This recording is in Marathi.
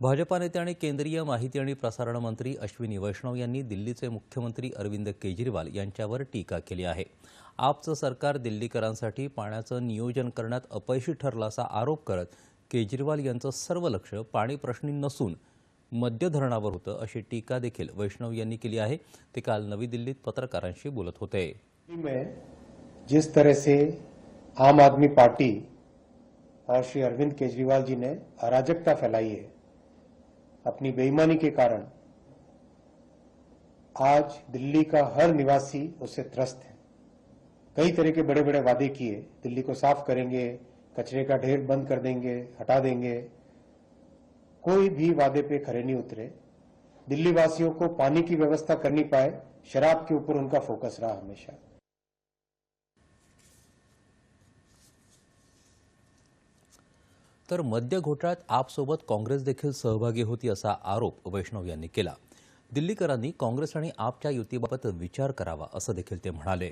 भाजपा नेते आणि केंद्रीय माहिती आणि प्रसारण मंत्री अश्विनी वैष्णव यांनी दिल्लीचे मुख्यमंत्री अरविंद केजरीवाल यांच्यावर टीका केली आहे. आपचं सरकार दिल्लीकरांसाठी पाण्याचं नियोजन करण्यात अपयशी ठरलं असा आरोप करत केजरीवाल यांचं सर्व लक्ष पाणी प्रश्नी नसून मध्य धरणावर होतं अशी टीका देखील वैष्णव यांनी केली आहे. ते काल नवी दिल्लीत पत्रकारांशी बोलत होते. जिस तरह से आम आदमी पार्टी और श्री अरविंद केजरीवाल जी ने अराजकता फैलाई है अपनी बेईमानी के कारण आज दिल्ली का हर निवासी उससे त्रस्त है। कई तरह के बड़े बड़े वादे किए। दिल्ली को साफ़ करेंगे, कचरे का ढेर बंद कर देंगे, हटा देंगे। कोई भी वादे पे खरे नहीं उतरे। दिल्ली वासियों को पानी की व्यवस्था कर नहीं पाए, शराब के ऊपर उनका फोकस रहा हमेशा। तर मद्य घोटाळ्यात आपसोबत काँग्रेस देखील सहभागी होती असा आरोप वैष्णव यांनी केला. दिल्लीकरांनी काँग्रेस आणि आपच्या युतीबाबत विचार करावा असं देखील ते म्हणाले.